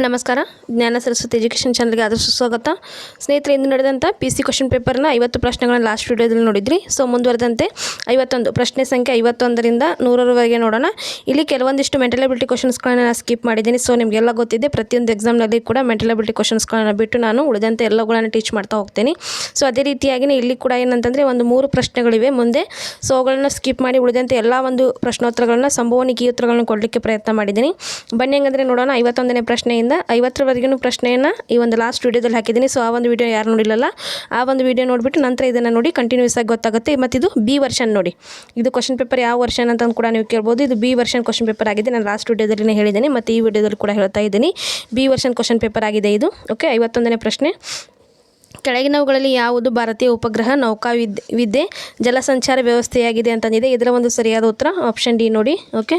ನಮಸ್ಕಾರ. ಜ್ಞಾನ ಸರಸ್ವತಿ ಎಜುಕೇಷನ್ ಚಾನಲ್ಗೆ ಆದಷ್ಟು ಸ್ವಾಗತ. ಸ್ನೇಹಿತರೆ, ಇಂದು ನಡೆದಂಥ ಪಿ ಸಿ ಕ್ವಶನ್ ಪೇಪರ್ನ ಐವತ್ತು ಪ್ರಶ್ನೆಗಳನ್ನ ಲಾಸ್ಟ್ ವಿಡಿಯೋದಲ್ಲಿ ನೋಡಿದ್ರಿ. ಸೊ ಮುಂದುವರೆದಂತೆ ಐವತ್ತೊಂದು, ಪ್ರಶ್ನೆ ಸಂಖ್ಯೆ ಐವತ್ತೊಂದರಿಂದ ನೂರರವರೆಗೆ ನೋಡೋಣ. ಇಲ್ಲಿ ಕೆಲವೊಂದಿಷ್ಟು ಮೆಂಟಲ್ ಅಬಿಲಿಟಿ ಕ್ವಶನ್ಸ್ಗಳನ್ನ ನಾನು ಸ್ಕಿಪ್ ಮಾಡಿದ್ದೀನಿ. ಸೊ ನಿಮಗೆಲ್ಲ ಗೊತ್ತಿದೆ, ಪ್ರತಿಯೊಂದು ಎಕ್ಸಾಮ್ನಲ್ಲಿ ಕೂಡ ಮೆಂಟಲ್ ಅಬಿಲಿಟಿ ಕ್ವಶನ್ಸ್ಗಳನ್ನ ಬಿಟ್ಟು ನಾನು ಉಳಿದಂತೆ ಎಲ್ಲವುಗಳನ್ನು ಟೀಚ್ ಮಾಡ್ತಾ ಹೋಗ್ತೀನಿ. ಸೊ ಅದೇ ರೀತಿಯಾಗಿನೇ ಇಲ್ಲಿ ಕೂಡ ಏನಂತಂದರೆ ಒಂದು ಮೂರು ಪ್ರಶ್ನೆಗಳಿವೆ ಮುಂದೆ. ಸೊ ಅವುಗಳನ್ನ ಸ್ಕಿಪ್ ಮಾಡಿ ಉಳಿದಂತೆ ಎಲ್ಲ ಒಂದು ಪ್ರಶ್ನೋತ್ತರಗಳನ್ನ, ಸಂಭವನೀಯ ಉತ್ತರಗಳನ್ನು ಕೊಡಲಿಕ್ಕೆ ಪ್ರಯತ್ನ ಮಾಡಿದ್ದೀನಿ. ಬನ್ನಿ ಹಂಗಂದರೆ ನೋಡೋಣ. ಐವತ್ತೊಂದನೇ ಪ್ರಶ್ನೆಯಿಂದ ಐವತ್ತರವರೆಗೂ ಪ್ರಶ್ನೆಯನ್ನು ಈ ಒಂದು ಲಾಸ್ಟ್ ವೀಡಿಯೋದಲ್ಲಿ ಹಾಕಿದ್ದೀನಿ. ಸೊ ಆ ಒಂದು ವಿಡಿಯೋ ಯಾರು ನೋಡಿಲ್ಲಲ್ಲ, ಆ ಒಂದು ವಿಡಿಯೋ ನೋಡಿಬಿಟ್ಟು ನಂತರ ಇದನ್ನು ನೋಡಿ ಕಂಟಿನ್ಯೂಸ್ ಆಗಿ ಗೊತ್ತಾಗುತ್ತೆ. ಮತ್ತು ಇದು ಬಿ ವರ್ಷನ್ ನೋಡಿ. ಇದು ಕ್ವಶನ್ ಪೇಪರ್ ಯಾವ ವರ್ಷನ್ ಅಂತ ಕೂಡ ನೀವು ಕೇಳ್ಬೋದು. ಇದು ಬಿ ವರ್ಷನ್ ಕ್ವಶನ್ ಪೇಪರ್ ಆಗಿದೆ. ನಾನು ಲಾಸ್ಟ್ ವೀಡಿಯೋದಲ್ಲಿನೇ ಹೇಳಿದ್ದೀನಿ, ಮತ್ತು ಈ ವಿಡಿಯೋದಲ್ಲಿ ಕೂಡ ಹೇಳ್ತಾ ಇದ್ದೀನಿ. ಬಿ ವರ್ಷನ್ ಕ್ವಶನ್ ಪೇಪರ್ ಆಗಿದೆ ಇದು. ಓಕೆ ಐವತ್ತೊಂದನೇ ಪ್ರಶ್ನೆ. ಕೆಳಗಿನವುಗಳಲ್ಲಿ ಯಾವುದು ಭಾರತೀಯ ಉಪಗ್ರಹ ನೌಕಾವಿದ್ಯೆ ವಿದ್ಯೆ, ಜಲಸಂಚಾರ ವ್ಯವಸ್ಥೆಯಾಗಿದೆ ಅಂತಂದಿದೆ ಇದರ ಒಂದು ಸರಿಯಾದ ಉತ್ತರ ಆಪ್ಷನ್ ಡಿ ನೋಡಿ. ಓಕೆ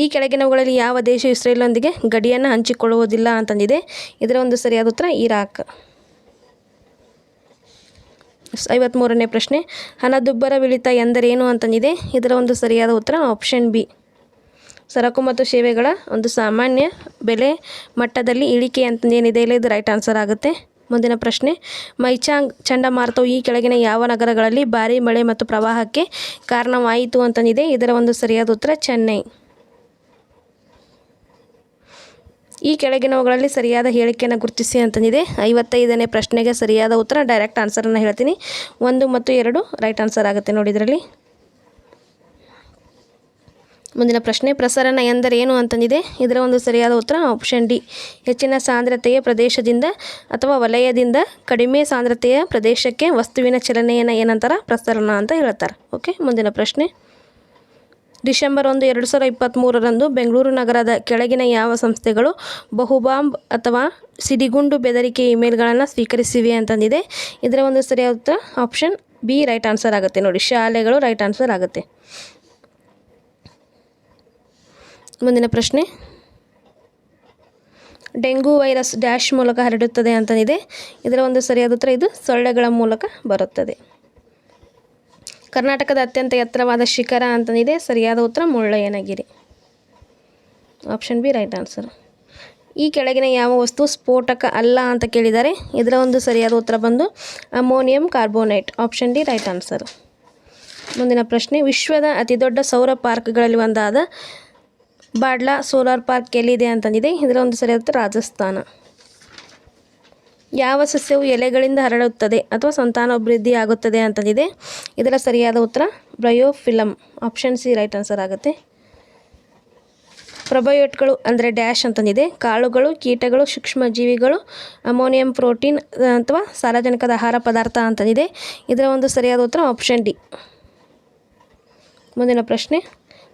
ಈ ಕೆಳಗಿನವುಗಳಲ್ಲಿ ಯಾವ ದೇಶ ಇಸ್ರೇಲ್ನೊಂದಿಗೆ ಗಡಿಯನ್ನು ಹಂಚಿಕೊಳ್ಳುವುದಿಲ್ಲ ಅಂತಂದಿದೆ. ಇದರ ಒಂದು ಸರಿಯಾದ ಉತ್ತರ ಇರಾಕ್. ಐವತ್ತ್ಮೂರನೇ ಪ್ರಶ್ನೆ ಹಣದುಬ್ಬರವಿಳಿತ ಎಂದರೇನು ಅಂತಂದಿದೆ. ಇದರ ಒಂದು ಸರಿಯಾದ ಉತ್ತರ ಆಪ್ಷನ್ ಬಿ. ಸರಕು ಮತ್ತು ಸೇವೆಗಳ ಒಂದು ಸಾಮಾನ್ಯ ಬೆಲೆ ಮಟ್ಟದಲ್ಲಿ ಇಳಿಕೆ ಅಂತಂದೇನಿದೆ ಇಲ್ಲ ಇದು ರೈಟ್ ಆನ್ಸರ್ ಆಗುತ್ತೆ. ಮುಂದಿನ ಪ್ರಶ್ನೆ, ಮೈಚಾಂಗ್ ಚಂಡಮಾರುತವು ಈ ಕೆಳಗಿನ ಯಾವ ನಗರಗಳಲ್ಲಿ ಭಾರೀ ಮಳೆ ಮತ್ತು ಪ್ರವಾಹಕ್ಕೆ ಕಾರಣವಾಯಿತು ಅಂತಂದಿದೆ. ಇದರ ಒಂದು ಸರಿಯಾದ ಉತ್ತರ ಚೆನ್ನೈ. ಈ ಕೆಳಗಿನವುಗಳಲ್ಲಿ ಸರಿಯಾದ ಹೇಳಿಕೆಯನ್ನು ಗುರುತಿಸಿ ಅಂತಂದಿದೆ. ಐವತ್ತೈದನೇ ಪ್ರಶ್ನೆಗೆ ಸರಿಯಾದ ಉತ್ತರ ಡೈರೆಕ್ಟ್ ಆನ್ಸರನ್ನು ಹೇಳ್ತೀನಿ. ಒಂದು ಮತ್ತು ಎರಡು ರೈಟ್ ಆನ್ಸರ್ ಆಗುತ್ತೆ ನೋಡಿ ಇದರಲ್ಲಿ. ಮುಂದಿನ ಪ್ರಶ್ನೆ, ಪ್ರಸರಣ ಎಂದರೇನು ಅಂತಂದಿದೆ. ಇದರ ಒಂದು ಸರಿಯಾದ ಉತ್ತರ ಆಪ್ಷನ್ ಡಿ ಹೆಚ್ಚಿನ ಸಾಂದ್ರತೆಯ ಪ್ರದೇಶದಿಂದ ಅಥವಾ ವಲಯದಿಂದ ಕಡಿಮೆ ಸಾಂದ್ರತೆಯ ಪ್ರದೇಶಕ್ಕೆ ವಸ್ತುವಿನ ಚಲನೆಯನ್ನು ಏನಂತಾರೆ? ಪ್ರಸರಣ ಅಂತ ಹೇಳ್ತಾರೆ. ಓಕೆ ಮುಂದಿನ ಪ್ರಶ್ನೆ. ಡಿಸೆಂಬರ್ ಒಂದು, ಎರಡು ಸಾವಿರ ಇಪ್ಪತ್ತ್ಮೂರರಂದು ಬೆಂಗಳೂರು ನಗರದ ಕೆಳಗಿನ ಯಾವ ಸಂಸ್ಥೆಗಳು ಬಹುಬಾಂಬ್ ಅಥವಾ ಸಿಡಿಗುಂಡು ಬೆದರಿಕೆ ಇಮೇಲ್ಗಳನ್ನು ಸ್ವೀಕರಿಸಿವೆ ಅಂತಂದಿದೆ. ಇದರ ಒಂದು ಸರಿಯಾದ ಆಪ್ಷನ್ ಬಿ, ರೈಟ್ ಆನ್ಸರ್ ಆಗುತ್ತೆ. ನೋಡಿ, ಶಾಲೆಗಳು ರೈಟ್ ಆನ್ಸರ್ ಆಗುತ್ತೆ. ಮುಂದಿನ ಪ್ರಶ್ನೆ. ಡೆಂಗು ವೈರಸ್ ಡ್ಯಾಶ್ ಮೂಲಕ ಹರಡುತ್ತದೆ ಅಂತಂದಿದೆ. ಇದರ ಒಂದು ಸರಿಯಾದ ಉತ್ತರ ಇದು ಸೊಳ್ಳೆಗಳ ಮೂಲಕ ಬರುತ್ತದೆ. ಕರ್ನಾಟಕದ ಅತ್ಯಂತ ಎತ್ತರವಾದ ಶಿಖರ ಅಂತಂದಿದೆ. ಸರಿಯಾದ ಉತ್ತರ Mullayanagiri. Option B right answer ಈ ಕೆಳಗಿನ ಯಾವ ವಸ್ತು ಸ್ಫೋಟಕ ಅಲ್ಲ ಅಂತ ಕೇಳಿದ್ದಾರೆ ಇದರ ಒಂದು ಸರಿಯಾದ ಉತ್ತರ ಬಂದು ammonium carbonate. Option D right answer ಮುಂದಿನ ಪ್ರಶ್ನೆ, ವಿಶ್ವದ ಅತಿದೊಡ್ಡ ಸೌರ ಪಾರ್ಕ್ಗಳಲ್ಲಿ ಒಂದಾದ ಬಾಡ್ಲಾ ಸೋಲಾರ್ ಪಾರ್ಕ್ ಎಲ್ಲಿದೆ ಅಂತಂದಿದೆ. ಇದರ ಒಂದು ಸರಿಯಾದ ರಾಜಸ್ಥಾನ. ಯಾವ ಸಸ್ಯವು ಎಲೆಗಳಿಂದ ಹರಡುತ್ತದೆ ಅಥವಾ ಸಂತಾನೋಭಿವೃದ್ಧಿ ಆಗುತ್ತದೆ ಅಂತಂದಿದೆ. ಇದರ ಸರಿಯಾದ ಉತ್ತರ bryophyllum option C right answer ಆಗುತ್ತೆ. ಪ್ರೊಬಯೋಟ್ಗಳು ಅಂದರೆ ಡ್ಯಾಶ್ ಅಂತಂದಿದೆ. ಕಾಳುಗಳು, ಕೀಟಗಳು, ಸೂಕ್ಷ್ಮಜೀವಿಗಳು, ಅಮೋನಿಯಂ ಪ್ರೋಟೀನ್ ಅಥವಾ ಸಾರಜನಕದ ಆಹಾರ ಪದಾರ್ಥ ಅಂತಂದಿದೆ. ಇದರ ಒಂದು ಸರಿಯಾದ ಉತ್ತರ ಆಪ್ಷನ್ ಡಿ ಮುಂದಿನ ಪ್ರಶ್ನೆ.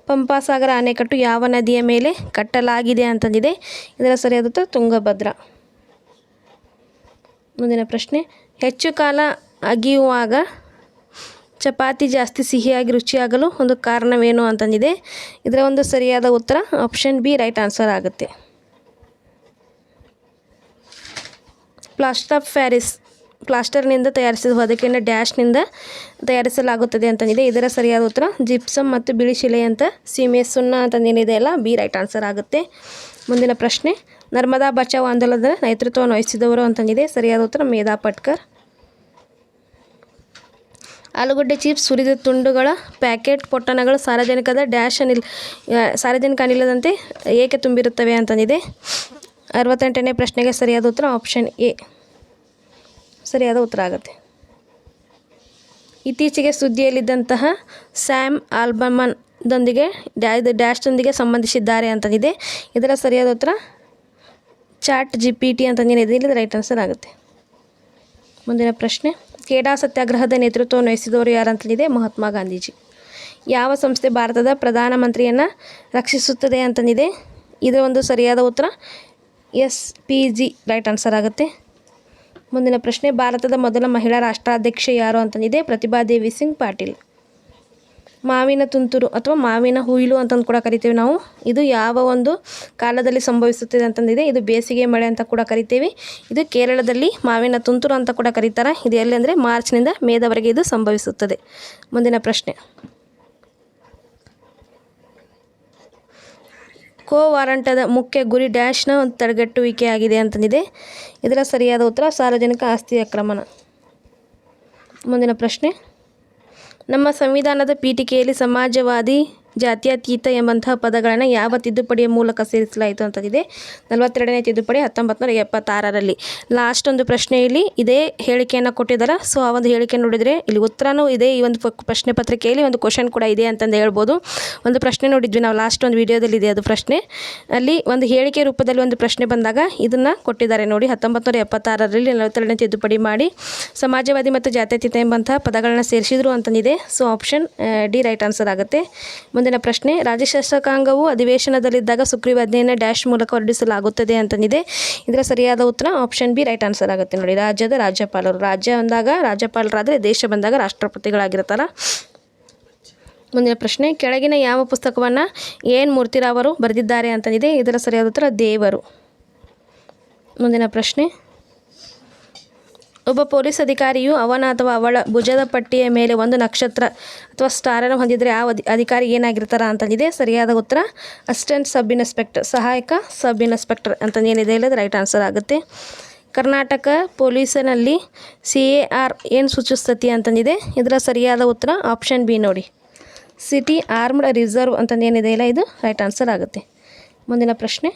ಪಂಪಾಸಾಗರ ಅಣೆಕಟ್ಟು ಯಾವ ನದಿಯ ಮೇಲೆ ಕಟ್ಟಲಾಗಿದೆ ಅಂತಂದಿದೆ. ಇದರ ಸರಿಯಾದ ಉತ್ತರ, ತುಂಗಭದ್ರಾ. ಮುಂದಿನ ಪ್ರಶ್ನೆ. ಹೆಚ್ಚು ಕಾಲ ಅಗಿಯುವಾಗ ಚಪಾತಿ ಜಾಸ್ತಿ ಸಿಹಿಯಾಗಿ ರುಚಿಯಾಗಲು ಒಂದು ಕಾರಣವೇನು ಅಂತಂದಿದೆ. ಇದರ ಒಂದು ಸರಿಯಾದ ಉತ್ತರ ಆಪ್ಷನ್ ಬಿ ರೈಟ್ ಆನ್ಸರ್ ಆಗುತ್ತೆ. ಪ್ಲಾಸ್ಟರ್ ಆಫ್ ಪ್ಯಾರಿಸ್ ಪ್ಲಾಸ್ಟರ್ನಿಂದ ತಯಾರಿಸಿದ ಹೊದಿಕೆಯನ್ನು ಡ್ಯಾಶ್ನಿಂದ ತಯಾರಿಸಲಾಗುತ್ತದೆ ಅಂತಂದಿದೆ. ಇದರ ಸರಿಯಾದ ಉತ್ತರ ಜಿಪ್ಸಮ್ ಮತ್ತು ಬಿಳಿ ಶಿಲೆ ಅಂತ ಸೀಮೆ ಸುಣ್ಣ ಅಂತಂದೇನಿದೆ ಅಲ್ಲ, ಬಿ ರೈಟ್ ಆನ್ಸರ್ ಆಗುತ್ತೆ. ಮುಂದಿನ ಪ್ರಶ್ನೆ ನರ್ಮದಾ ಬಚಾವ್ ಆಂದೋಲನದ ನೇತೃತ್ವವನ್ನು ವಹಿಸಿದವರು ಅಂತಂದಿದೆ ಸರಿಯಾದ ಉತ್ತರ ಮೇಧಾ ಪಟ್ಕರ್. ಆಲೂಗಡ್ಡೆ ಚಿಪ್ಸ್ ಸುರಿದ ತುಂಡುಗಳ ಪ್ಯಾಕೆಟ್ ಪೊಟ್ಟಣಗಳು ಸಾರ್ವಜನಿಕದ ಡ್ಯಾಶ್ ಅನಿಲ್ ಸಾರ್ವಜನಿಕ ಅನಿಲದಂತೆ ಏಕೆ ತುಂಬಿರುತ್ತವೆ ಅಂತಂದಿದೆ. ಅರವತ್ತೆಂಟನೇ ಪ್ರಶ್ನೆಗೆ ಸರಿಯಾದ ಉತ್ತರ ಆಪ್ಷನ್ ಎ. ಸರಿಯಾದ ಉತ್ತರ ಆಗುತ್ತೆ. ಇತ್ತೀಚೆಗೆ ಸುದ್ದಿಯಲ್ಲಿದ್ದಂತಹ ಸ್ಯಾಮ್ ಆಲ್ಬಮನ್ದೊಂದಿಗೆ ಡ್ಯಾ ಡ್ಯಾಶ್ದೊಂದಿಗೆ ಸಂಬಂಧಿಸಿದ್ದಾರೆ ಅಂತಂದಿದೆ. ಇದರ ಸರಿಯಾದ ಉತ್ತರ ಚಾಟ್ ಜಿ ಪಿ ಟಿ ಅಂತಂದೇನಿದೆ ಇಲ್ಲಿ ರೈಟ್ ಆನ್ಸರ್ ಆಗುತ್ತೆ. ಮುಂದಿನ ಪ್ರಶ್ನೆ. ಕೇಡಾ ಸತ್ಯಾಗ್ರಹದ ನೇತೃತ್ವವನ್ನು ವಹಿಸಿದವರು ಯಾರು ಅಂತಂದಿದೆ ಮಹಾತ್ಮ ಗಾಂಧೀಜಿ. ಯಾವ ಸಂಸ್ಥೆ ಭಾರತದ ಪ್ರಧಾನಮಂತ್ರಿಯನ್ನು ರಕ್ಷಿಸುತ್ತದೆ ಅಂತಂದಿದೆ? ಇದರ ಒಂದು ಸರಿಯಾದ ಉತ್ತರ. S, P, G right answer ಆಗುತ್ತೆ. ಮುಂದಿನ ಪ್ರಶ್ನೆ. ಭಾರತದ ಮೊದಲ ಮಹಿಳಾ ರಾಷ್ಟ್ರಾಧ್ಯಕ್ಷೆ ಯಾರು ಅಂತಂದಿದೆ? ಪ್ರತಿಭಾ ದೇವಿ ಸಿಂಗ್ ಪಾಟೀಲ್. ಮಾವಿನ ತುಂತುರು ಅಥವಾ ಮಾವಿನ ಹುಯಿಲು ಅಂತಂದು ಕೂಡ ಕರಿತೀವಿ ನಾವು. ಇದು ಯಾವ ಒಂದು ಕಾಲದಲ್ಲಿ ಸಂಭವಿಸುತ್ತದೆ ಅಂತಂದಿದೆ. ಇದು ಬೇಸಿಗೆ ಮಳೆ ಅಂತ ಕೂಡ ಕರಿತೀವಿ. ಇದು ಕೇರಳದಲ್ಲಿ ಮಾವಿನ ತುಂತುರು ಅಂತ ಕೂಡ ಕರೀತಾರೆ. ಇದು ಎಲ್ಲಿ ಅಂದರೆ ಮಾರ್ಚ್ನಿಂದ ಮೇದವರೆಗೆ ಇದು ಸಂಭವಿಸುತ್ತದೆ. ಮುಂದಿನ ಪ್ರಶ್ನೆ. ಕೋ ವಾರಂಟದ ಮುಖ್ಯ ಗುರಿ ಡ್ಯಾಶ್ನ ಒಂದು ತಡೆಗಟ್ಟುವಿಕೆಯಾಗಿದೆ ಅಂತಂದಿದೆ. ಇದರ ಸರಿಯಾದ ಉತ್ತರ ಸಾರ್ವಜನಿಕ ಆಸ್ತಿ ಆಕ್ರಮಣ ಮುಂದಿನ ಪ್ರಶ್ನೆ. ನಮ್ಮ ಸಂವಿಧಾನದ ಪೀಠಿಕೆಯಲ್ಲಿ ಸಮಾಜವಾದಿ ಜಾತ್ಯತೀತ ಎಂಬಂತಹ ಪದಗಳನ್ನು ಯಾವ ತಿದ್ದುಪಡಿಯ ಮೂಲಕ ಸೇರಿಸಲಾಯಿತು ಅಂತಂದಿದೆ ನಲವತ್ತೆರಡನೇ ತಿದ್ದುಪಡಿ ಹತ್ತೊಂಬತ್ತು ನೂರ ಎಪ್ಪತ್ತಾರರಲ್ಲಿ. ಲಾಸ್ಟ್ ಒಂದು ಪ್ರಶ್ನೆಯಲ್ಲಿ ಇದೇ ಹೇಳಿಕೆಯನ್ನು ಕೊಟ್ಟಿದ್ದಾರೆ? ಸೊ ಆ ಒಂದು ಹೇಳಿಕೆ ನೋಡಿದರೆ ಇಲ್ಲಿ ಉತ್ತರನೂ ಇದೆ. ಈ ಒಂದು ಪ್ರಶ್ನೆ ಪತ್ರಿಕೆಯಲ್ಲಿ ಒಂದು ಕ್ವಶನ್ ಕೂಡ ಇದೆ ಅಂತಂದು ಹೇಳ್ಬೋದು. ಒಂದು ಪ್ರಶ್ನೆ ನೋಡಿದ್ವಿ ನಾವು ಲಾಸ್ಟ್ ಒಂದು ವಿಡಿಯೋದಲ್ಲಿ ಇದೆ ಅದು ಪ್ರಶ್ನೆ. ಅಲ್ಲಿ ಒಂದು ಹೇಳಿಕೆ ರೂಪದಲ್ಲಿ ಒಂದು ಪ್ರಶ್ನೆ ಬಂದಾಗ ಇದನ್ನು ಕೊಟ್ಟಿದ್ದಾರೆ ನೋಡಿ. ಹತ್ತೊಂಬತ್ತು ನೂರ ಎಪ್ಪತ್ತಾರರಲ್ಲಿ ನಲವತ್ತೆರಡನೇ ತಿದ್ದುಪಡಿ ಮಾಡಿ ಸಮಾಜವಾದಿ ಮತ್ತು ಜಾತ್ಯತೀತ ಎಂಬಂತಹ ಪದಗಳನ್ನ ಸೇರಿಸಿದ್ರು ಅಂತಂದಿದೆ. So option D right answer ಆಗುತ್ತೆ. ಮುಂದಿನ ಪ್ರಶ್ನೆ, ರಾಜ್ಯ ಶಾಸಕಾಂಗವು ಅಧಿವೇಶನದಲ್ಲಿದ್ದಾಗ ಸುಗ್ರೀವಾಜ್ಞೆಯನ್ನು ಡ್ಯಾಶ್ ಮೂಲಕ ಹೊರಡಿಸಲಾಗುತ್ತದೆ ಅಂತಂದಿದೆ ಇದರ ಸರಿಯಾದ ಉತ್ತರ ಆಪ್ಷನ್ ಬಿ, ರೈಟ್ ಆನ್ಸರ್ ಆಗುತ್ತೆ ನೋಡಿ. ರಾಜ್ಯದ ರಾಜ್ಯಪಾಲರು. ರಾಜ್ಯ ಬಂದಾಗ ರಾಜ್ಯಪಾಲರಾದರೆ ದೇಶ ಬಂದಾಗ ರಾಷ್ಟ್ರಪತಿಗಳಾಗಿರ್ತಾರ. ಮುಂದಿನ ಪ್ರಶ್ನೆ, ಕೆಳಗಿನ ಯಾವ ಪುಸ್ತಕವನ್ನು ಏನ್ ಮೂರ್ತಿರಾವರು ಬರೆದಿದ್ದಾರೆ ಅಂತಂದಿದೆ ಇದರ ಸರಿಯಾದ ಉತ್ತರ ದೇವರು. ಮುಂದಿನ ಪ್ರಶ್ನೆ ಒಬ್ಬ ಪೊಲೀಸ್ ಅಧಿಕಾರಿಯು ಅವನ ಅಥವಾ ಅವಳ ಭುಜದ ಪಟ್ಟಿಯ ಮೇಲೆ ಒಂದು ನಕ್ಷತ್ರ ಅಥವಾ ಸ್ಟಾರನ್ನು ಹೊಂದಿದರೆ ಆ ಅಧಿ, ಅಧಿಕಾರಿ ಏನಾಗಿರ್ತಾರ ಅಂತಂದಿದೆ. ಸರಿಯಾದ ಉತ್ತರ, ಅಸಿಸ್ಟೆಂಟ್ ಸಬ್ ಇನ್ಸ್ಪೆಕ್ಟರ್ ಸಹಾಯಕ ಸಬ್ ಇನ್ಸ್ಪೆಕ್ಟರ್ ಅಂತಂದೇನಿದೆ ಇಲ್ಲದ ರೈಟ್ ಆನ್ಸರ್ ಆಗುತ್ತೆ. ಕರ್ನಾಟಕ ಪೊಲೀಸಿನಲ್ಲಿ ಸಿ ಎ ಆರ್ ಏನು ಸೂಚಿಸ್ತತಿ ಅಂತಂದಿದೆ. ಇದರ ಸರಿಯಾದ ಉತ್ತರ ಆಪ್ಷನ್ ಬಿ ನೋಡಿ. ಸಿಟಿ ಆರ್ಮ್ಡ್ ರಿಸರ್ವ್ ಅಂತಂದೇನಿದೆ ಇಲ್ಲ ಇದು? ರೈಟ್ ಆನ್ಸರ್ ಆಗುತ್ತೆ. ಮುಂದಿನ ಪ್ರಶ್ನೆ.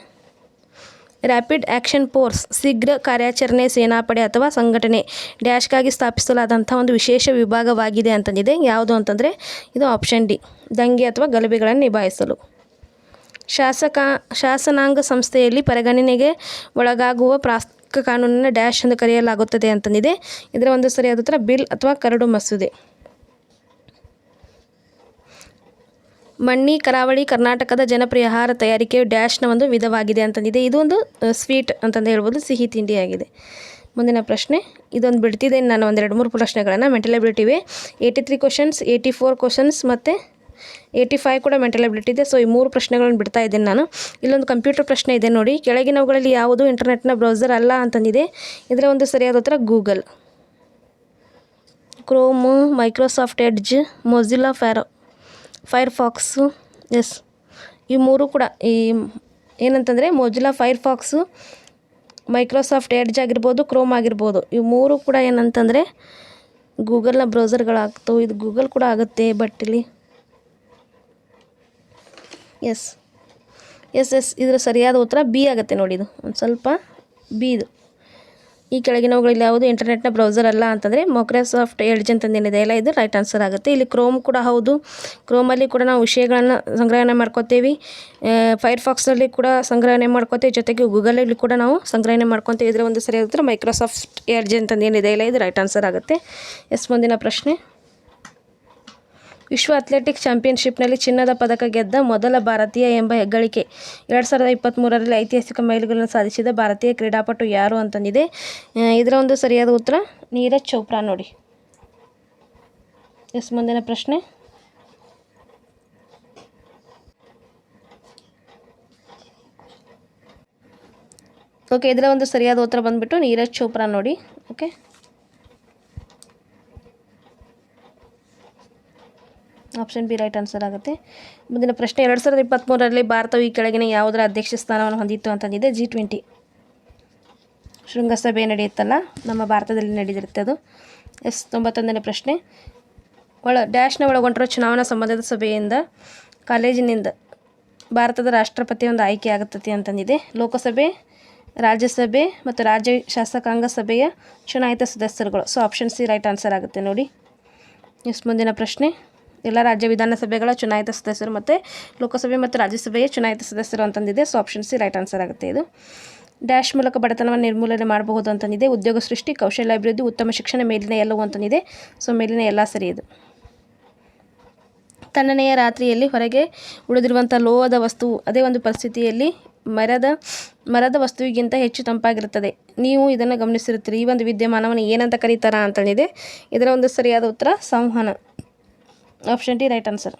ರ್ಯಾಪಿಡ್ ಆ್ಯಕ್ಷನ್ ಫೋರ್ಸ್ ಶೀಘ್ರ ಕಾರ್ಯಾಚರಣೆ ಸೇನಾಪಡೆ ಅಥವಾ ಸಂಘಟನೆ ಡ್ಯಾಶ್ಗಾಗಿ ಸ್ಥಾಪಿಸಲಾದಂಥ ಒಂದು ವಿಶೇಷ ವಿಭಾಗವಾಗಿದೆ ಅಂತಂದಿದೆ. ಯಾವುದು ಅಂತಂದರೆ ಇದು ಆಪ್ಷನ್ ಡಿ ದಂಗೆ ಅಥವಾ ಗಲಭೆಗಳನ್ನು ನಿಭಾಯಿಸಲು. ಶಾಸಕ, ಶಾಸನಾಂಗ ಸಂಸ್ಥೆಯಲ್ಲಿ ಪರಿಗಣನೆಗೆ ಒಳಗಾಗುವ ಪ್ರಾಸ್ತಿಕ ಕಾನೂನನ್ನು ಡ್ಯಾಶ್ ಎಂದು ಕರೆಯಲಾಗುತ್ತದೆ ಅಂತಂದಿದೆ. ಇದರ ಒಂದು ಸರಿಯಾದ ಉತ್ತರ ಬಿಲ್ ಅಥವಾ ಕರಡು ಮಸೂದೆ. ಮಣ್ಣಿ ಕರಾವಳಿ ಕರ್ನಾಟಕದ ಜನಪ್ರಿಯ ಆಹಾರ ತಯಾರಿಕೆ ಡ್ಯಾಶ್ನ ಒಂದು ವಿಧವಾಗಿದೆ ಅಂತಂದಿದೆ. ಇದು ಒಂದು ಸ್ವೀಟ್ ಅಂತಂದು ಹೇಳ್ಬೋದು, ಸಿಹಿ ತಿಂಡಿಯಾಗಿದೆ. ಮುಂದಿನ ಪ್ರಶ್ನೆ, ಇದೊಂದು ಬಿಡ್ತಿದ್ದೇನೆ ನಾನು ಒಂದೆರಡು ಮೂರು ಪ್ರಶ್ನೆಗಳನ್ನು ಮೆಂಟಲ್ ಎಬಿಲಿಟಿ ಇವೆ eighty three questions eighty four questions ಮತ್ತು ಏಯ್ಟಿ ಫೈವ್ ಕೂಡ ಮೆಂಟಲ್ ಎಬಿಲಿಟಿ ಇದೆ. ಸೊ ಈ ಮೂರು ಪ್ರಶ್ನೆಗಳನ್ನು ಬಿಡ್ತಾ ಇದ್ದೇನೆ ನಾನು. ಇಲ್ಲೊಂದು ಕಂಪ್ಯೂಟರ್ ಪ್ರಶ್ನೆ ಇದೆ ನೋಡಿ. ಕೆಳಗಿನವುಗಳಲ್ಲಿ ಯಾವುದು ಇಂಟರ್ನೆಟ್ನ ಬ್ರೌಸರ್ ಅಲ್ಲ ಅಂತಂದಿದೆ. ಇದರ ಒಂದು ಸರಿಯಾದ ಉತ್ತರ Google. Chrome, Microsoft Edge Mozilla fire Firefox, yes. ಈ ಮೂರು ಕೂಡ, ಈ ಏನಂತಂದರೆ ಮೊಜಿಲಾ ಫೈರ್ಫಾಕ್ಸು ಮೈಕ್ರೋಸಾಫ್ಟ್ ಎಡ್ಜ್ ಆಗಿರ್ಬೋದು ಕ್ರೋಮ್ ಆಗಿರ್ಬೋದು. ಇವು ಮೂರು ಕೂಡ ಏನಂತಂದರೆ ಗೂಗಲ್ನ ಬ್ರೌಸರ್ಗಳಾಗ್ತವೆ ಇದು ಗೂಗಲ್ ಕೂಡ ಆಗುತ್ತೆ ಬಟ್ ಇಲ್ಲಿ ಎಸ್ ಎಸ್ ಎಸ್ ಇದರ ಸರಿಯಾದ ಉತ್ತರ ಬಿ ಆಗುತ್ತೆ ನೋಡಿ ಇದು. ಒಂದು ಸ್ವಲ್ಪ ಬಿ ಇದು. ಈ ಕೆಳಗಿನವುಗಳಲ್ಲಿ ಯಾವುದು ಇಂಟರ್ನೆಟ್ನ ಬ್ರೌಸರ್ ಅಲ್ಲ ಅಂತಂದರೆ ಮೈಕ್ರೋಸಾಫ್ಟ್ ಎಡ್ಜ್ ಅಂತಂದೇನಿದೆ ಎಲ್ಲ ಇದು ರೈಟ್ ಆನ್ಸರ್ ಆಗುತ್ತೆ. ಇಲ್ಲಿ ಕ್ರೋಮ್ ಕೂಡ ಹೌದು. ಕ್ರೋಮಲ್ಲಿ ಕೂಡ ನಾವು ವಿಷಯಗಳನ್ನು ಸಂಗ್ರಹಣೆ ಮಾಡ್ಕೋತೀವಿ. ಫೈರ್ಫಾಕ್ಸಲ್ಲಿ ಕೂಡ ಸಂಗ್ರಹಣೆ ಮಾಡ್ಕೋತೀವಿ. ಜೊತೆಗೆ ಗೂಗಲಲ್ಲಿ ಕೂಡ ನಾವು ಸಂಗ್ರಹಣೆ ಮಾಡ್ಕೊತೀವಿ. ಇದರ ಒಂದು ಸರಿಯಾದ ಮೈಕ್ರೋಸಾಫ್ಟ್ ಎಡ್ಜ್ ಅಂತಂದೇನಿದೆ ಇಲ್ಲ ಇದು ರೈಟ್ ಆನ್ಸರ್ ಆಗುತ್ತೆ. ಎಸ್ ಮುಂದಿನ ಪ್ರಶ್ನೆ. ವಿಶ್ವ ಅಥ್ಲೆಟಿಕ್ಸ್ ಚಾಂಪಿಯನ್ಶಿಪ್ನಲ್ಲಿ ಚಿನ್ನದ ಪದಕ ಗೆದ್ದ ಮೊದಲ ಭಾರತೀಯ ಎಂಬ ಹೆಗ್ಗಳಿಕೆ. ಎರಡು ಸಾವಿರದ ಇಪ್ಪತ್ತ್ಮೂರರಲ್ಲಿ ಐತಿಹಾಸಿಕ ಮೈಲುಗಲ್ಲನ್ನು ಸಾಧಿಸಿದ ಭಾರತೀಯ ಕ್ರೀಡಾಪಟು ಯಾರು ಅಂತಂದಿದೆ. ಇದರ ಒಂದು ಸರಿಯಾದ ಉತ್ತರ ನೀರಜ್ ಚೋಪ್ರಾ ನೋಡಿ. ಎಸ್, ಮುಂದಿನ ಪ್ರಶ್ನೆ. ಓಕೆ ಇದರ ಒಂದು ಸರಿಯಾದ ಉತ್ತರ ಬಂದ್ಬಿಟ್ಟು ನೀರಜ್ ಚೋಪ್ರಾ ನೋಡಿ. Okay option B right answer ಆಗುತ್ತೆ. ಮುಂದಿನ ಪ್ರಶ್ನೆ, ಎರಡು ಸಾವಿರದ ಇಪ್ಪತ್ತ್ಮೂರರಲ್ಲಿ ಭಾರತವು ಈ ಕೆಳಗಿನ ಯಾವುದರ ಅಧ್ಯಕ್ಷ ಸ್ಥಾನವನ್ನು ಹೊಂದಿತ್ತು ಅಂತಂದಿದೆ ಜಿ ಟ್ವೆಂಟಿ ಶೃಂಗಸಭೆ ನಡೆಯುತ್ತಲ್ಲ, ನಮ್ಮ ಭಾರತದಲ್ಲಿ ನಡೆದಿರುತ್ತೆ ಅದು. ಎಸ್, ತೊಂಬತ್ತೊಂದನೇ ಪ್ರಶ್ನೆ. ಒಳ, ಡ್ಯಾಶ್ನ ಒಳಗೊಂಡಿರೋ ಚುನಾವಣಾ ಸಂಬಂಧದ ಸಭೆಯಿಂದ, ಕಾಲೇಜಿನಿಂದ ಭಾರತದ ರಾಷ್ಟ್ರಪತಿ ಒಂದು ಆಯ್ಕೆ ಆಗುತ್ತದೆ ಅಂತಂದಿದೆ. ಲೋಕಸಭೆ, ರಾಜ್ಯಸಭೆ ಮತ್ತು ರಾಜ್ಯ ಶಾಸಕಾಂಗ ಸಭೆಯ ಚುನಾಯಿತ ಸದಸ್ಯರುಗಳು. So option C right answer ಆಗುತ್ತೆ ನೋಡಿ. ಎಸ್, ಮುಂದಿನ ಪ್ರಶ್ನೆ. ಎಲ್ಲ ರಾಜ್ಯ ವಿಧಾನಸಭೆಗಳ ಚುನಾಯಿತ ಸದಸ್ಯರು ಮತ್ತು ಲೋಕಸಭೆ ಮತ್ತು ರಾಜ್ಯಸಭೆಯ ಚುನಾಯಿತ ಸದಸ್ಯರು ಅಂತಂದಿದೆ. So option C right answer ಆಗುತ್ತೆ ಇದು. ಡ್ಯಾಶ್ ಮೂಲಕ ಬಡತನವನ್ನು ನಿರ್ಮೂಲನೆ ಮಾಡಬಹುದು ಅಂತಂದಿದೆ. ಉದ್ಯೋಗ ಸೃಷ್ಟಿ, ಕೌಶಲ್ಯ ಅಭಿವೃದ್ಧಿ, ಉತ್ತಮ ಶಿಕ್ಷಣ, ಮೇಲಿನ ಎಲ್ಲವೂ ಅಂತಂದಿದೆ. ಸೊ ಮೇಲಿನ ಎಲ್ಲ ಸರಿ ಇದು. ತಣ್ಣನೆಯ ರಾತ್ರಿಯಲ್ಲಿ ಹೊರಗೆ ಉಳಿದಿರುವಂಥ ಲೋಹದ ವಸ್ತು, ಅದೇ ಒಂದು ಪರಿಸ್ಥಿತಿಯಲ್ಲಿ ಮರದ ಮರದ ವಸ್ತುವಿಗಿಂತ ಹೆಚ್ಚು ತಂಪಾಗಿರುತ್ತದೆ. ನೀವು ಇದನ್ನು ಗಮನಿಸಿರುತ್ತೀರಿ. ಈ ಒಂದು ವಿದ್ಯಮಾನವನ್ನು ಏನಂತ ಕರೀತಾರ ಅಂತಂದಿದೆ. ಇದರ ಒಂದು ಸರಿಯಾದ ಉತ್ತರ ಸಂವಹನ. ಆಪ್ಷನ್ ಡಿ ರೈಟ್ ಆನ್ಸರ್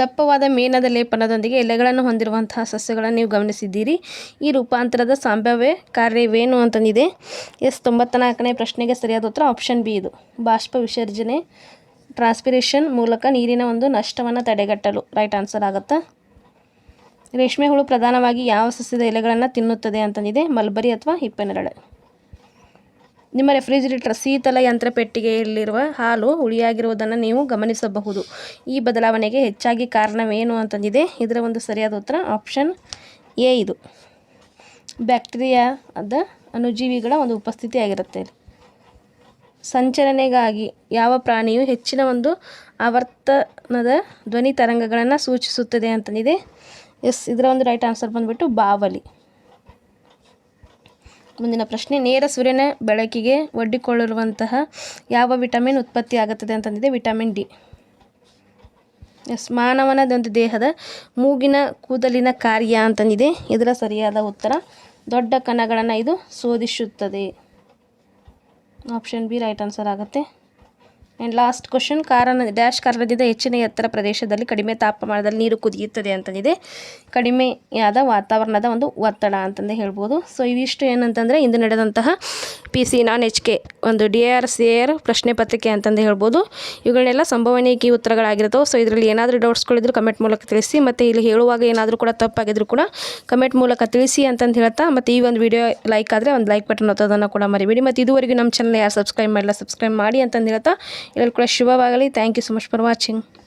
ದಪ್ಪವಾದ ಮೇಣದ ಲೇಪನದೊಂದಿಗೆ ಎಲೆಗಳನ್ನು ಹೊಂದಿರುವಂತಹ ಸಸ್ಯಗಳನ್ನು ನೀವು ಗಮನಿಸಿದ್ದೀರಿ. ಈ ರೂಪಾಂತರದ ಸಂಭಾವ್ಯ ಕಾರ್ಯವೇನು ಅಂತಂದಿದೆ. ಎಸ್ ತೊಂಬತ್ನಾಲ್ಕನೇ ಪ್ರಶ್ನೆಗೆ ಸರಿಯಾದ ಉತ್ತರ ಆಪ್ಷನ್ ಬಿ ಇದು. ಬಾಷ್ಪ ವಿಸರ್ಜನೆ ಟ್ರಾನ್ಸ್ಪಿರೇಷನ್ ಮೂಲಕ ನೀರಿನ ಒಂದು ನಷ್ಟವನ್ನು ತಡೆಗಟ್ಟಲು ರೈಟ್ ಆನ್ಸರ್ ಆಗುತ್ತೆ? ರೇಷ್ಮೆ ಹುಳು ಪ್ರಧಾನವಾಗಿ ಯಾವ ಸಸ್ಯದ ಎಲೆಗಳನ್ನು ತಿನ್ನುತ್ತದೆ ಅಂತಂದಿದೆ. ಮಲ್ಬರಿ ಅಥವಾ ಹಿಪ್ಪನೆರಳೆ ನಿಮ್ಮ ರೆಫ್ರಿಜಿರೇಟರ್ ಶೀತಲ ಯಂತ್ರ ಪೆಟ್ಟಿಗೆಯಲ್ಲಿರುವ ಹಾಲು ಹುಳಿಯಾಗಿರುವುದನ್ನು ನೀವು ಗಮನಿಸಬಹುದು. ಈ ಬದಲಾವಣೆಗೆ ಹೆಚ್ಚಾಗಿ ಕಾರಣವೇನು ಅಂತಂದಿದೆ. ಇದರ ಒಂದು ಸರಿಯಾದ ಉತ್ತರ ಆಪ್ಷನ್ ಎ ಇದು. ಬ್ಯಾಕ್ಟೀರಿಯಾದ ಅಣುಜೀವಿಗಳ ಒಂದು ಉಪಸ್ಥಿತಿ ಆಗಿರುತ್ತೆ ಸಂಚಲನೆಗಾಗಿ ಯಾವ ಪ್ರಾಣಿಯು ಹೆಚ್ಚಿನ ಒಂದು ಆವರ್ತನದ ಧ್ವನಿ ತರಂಗಗಳನ್ನು ಸೂಚಿಸುತ್ತದೆ ಅಂತಂದಿದೆ. ಎಸ್, ಇದರ ಒಂದು ರೈಟ್ ಆನ್ಸರ್ ಬಂದುಬಿಟ್ಟು ಬಾವಲಿ. ಮುಂದಿನ ಪ್ರಶ್ನೆ, ನೇರ ಸೂರ್ಯನ ಬೆಳಕಿಗೆ ಒಡ್ಡಿಕೊಳ್ಳಿರುವಂತಹ ಯಾವ ವಿಟಮಿನ್ ಉತ್ಪತ್ತಿ ಆಗುತ್ತದೆ ಅಂತಂದಿದೆ, ವಿಟಮಿನ್ ಡಿ. ಎಸ್ ಮಾನವನ ಒಂದು ದೇಹದ ಮೂಗಿನ ಕೂದಲಿನ ಕಾರ್ಯ ಅಂತಂದಿದೆ. ಇದರ ಸರಿಯಾದ ಉತ್ತರ, ದೊಡ್ಡ ಕಣಗಳನ್ನು ಇದು ಶೋಧಿಸುತ್ತದೆ ಆಪ್ಷನ್ ಬಿ, ರೈಟ್ ಆನ್ಸರ್ ಆಗುತ್ತೆ. ಆ್ಯಂಡ್ ಲಾಸ್ಟ್ ಕ್ವಶನ್ ಕಾರಣ ಡ್ಯಾಶ್ ಕಾರಣದಿಂದ ಹೆಚ್ಚಿನ ಎತ್ತರ ಪ್ರದೇಶದಲ್ಲಿ ಕಡಿಮೆ ತಾಪಮಾನದಲ್ಲಿ ನೀರು ಕುದಿಯುತ್ತದೆ ಅಂತಂದಿದೆ. ಕಡಿಮೆಯಾದ ವಾತಾವರಣದ ಒಂದು ಒತ್ತಡ ಅಂತಂದೇ ಹೇಳ್ಬೋದು. ಸೊ ಇವಿಷ್ಟು ಏನಂತಂದರೆ, ಇಂದು ನಡೆದಂತಹ P C non H K ಒಂದು ಡಿ ಆರ್ ಸಿ ಆರ್ ಪ್ರಶ್ನೆ ಪತ್ರಿಕೆ ಅಂತಂದು ಹೇಳ್ಬೋದು. ಇವುಗಳನ್ನೆಲ್ಲ ಸಂಭವನೀಯ ಉತ್ತರಗಳಾಗಿರ್ತವೆ. ಸೊ ಇದರಲ್ಲಿ ಏನಾದರೂ ಡೌಟ್ಸ್ಗಳಿದ್ರು ಕಮೆಂಟ್ ಮೂಲಕ ತಿಳಿಸಿ, ಮತ್ತು ಇಲ್ಲಿ ಹೇಳುವಾಗ ಏನಾದರೂ ಕೂಡ ತಪ್ಪಾಗಿದ್ರು ಕೂಡ ಕಮೆಂಟ್ ಮೂಲಕ ತಿಳಿಸಿ ಅಂತಂದು ಹೇಳ್ತಾ, ಮತ್ತು ಈ ಒಂದು ವೀಡಿಯೋ ಲೈಕ್ ಆದರೆ ಒಂದು ಲೈಕ್ ಬಟನ್ ಒತ್ತೋದನ್ನು ಕೂಡ ಮರಿಬೇಡಿ. ಮತ್ತು ಇದುವರೆಗೂ ನಮ್ಮ ಚಾನಲ್ ಯಾರು ಸಬ್ಸ್ಕ್ರೈಬ್ ಮಾಡಿಲ್ಲ ಸಬ್ಸ್ಕ್ರೈಬ್ ಮಾಡಿ ಅಂತಂದು ಹೇಳ್ತಾ ಎಲ್ಲರೂ ಕೂಡ ಶುಭವಾಗಲಿ. Thank you so much for watching